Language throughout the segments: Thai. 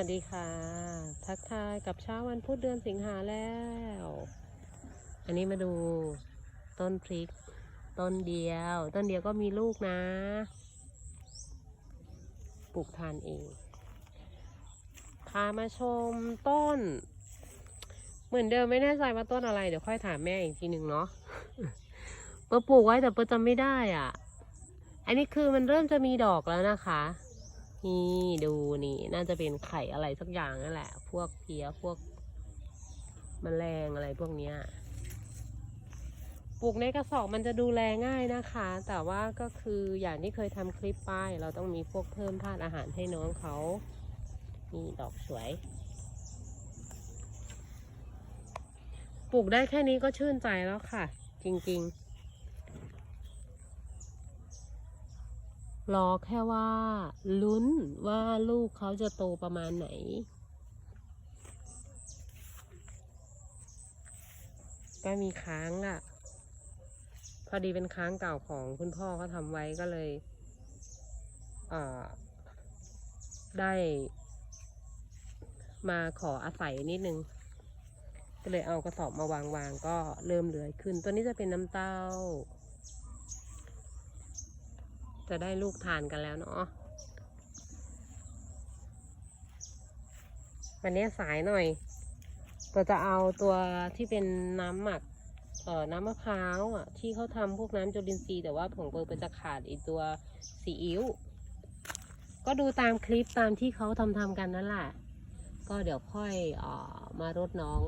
วัสดีค่ะ ทักทายกับเช้าวันพุธเดือนสิงหาแล้ว อันนี้มาดูต้นพริก ต้นเดียว ต้นเดียวก็มีลูกนะ ปลูกทานเอง พามาชมต้น เหมือนเดิมไม่แน่ใจว่าต้นอะไร เดี๋ยวค่อยถามแม่อีกทีหนึ่งเนาะเปิดปลูกไว้แต่เปิดจำไม่ได้อะ อันนี้คือมันเริ่มจะมีดอกแล้วนะคะ นี่ดูนี่น่าจะเป็นไข่อะไรสักอย่างนั่นแหละ พวกเพี้ยพวกมแมลงอะไรพวกเนี้ยปลูกในกระสอบมันจะดูแลง่ายนะคะ แต่ว่าก็คืออย่างที่เคยทำคลิปไปเราต้องมีพวกเพิ่มธาตุอาหารให้น้องเขานี่ดอกสวย ปลูกได้แค่นี้ก็ชื่นใจแล้วค่ะ จริง ๆ รอแค่ว่าลุ้นว่าลูกเขาจะโตประมาณไหน ก็มีค้างอะ่ะ พอดีเป็นค้างเก่าของคุณพ่อเขาทำไว้ก็เลยเออได้มาขออาศัยนิดนึง ก็เลยเอากระสอบมาวางวางๆก็เริ่มเลื้อยขึ้น ตัวนี้จะเป็นน้ำเต้า จะได้ลูกทานกันแล้วเนาะวันนี้สายหน่อยก็จะเอาตัวที่เป็นน้ำหมักเอ่อน้ำมะพร้าวอะที่เขาทำพวกน้ำจุลินทรีย์แต่ว่าผงเบอร์เป็นจะขาดอีตัวซีอิ๊วก็ดูตามคลิปตามที่เขาทำทำกันนั่นแหละ ก็เดี๋ยวค่อยออมารดน้อง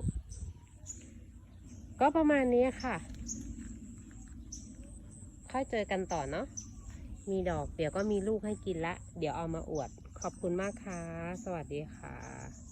ก็ประมาณนี้ค่ะ ค่อยเจอกันต่อเนาะ มีดอก เดี๋ยวก็มีลูกให้กินละ เดี๋ยวเอามาอวด ขอบคุณมากค่ะ สวัสดีค่ะ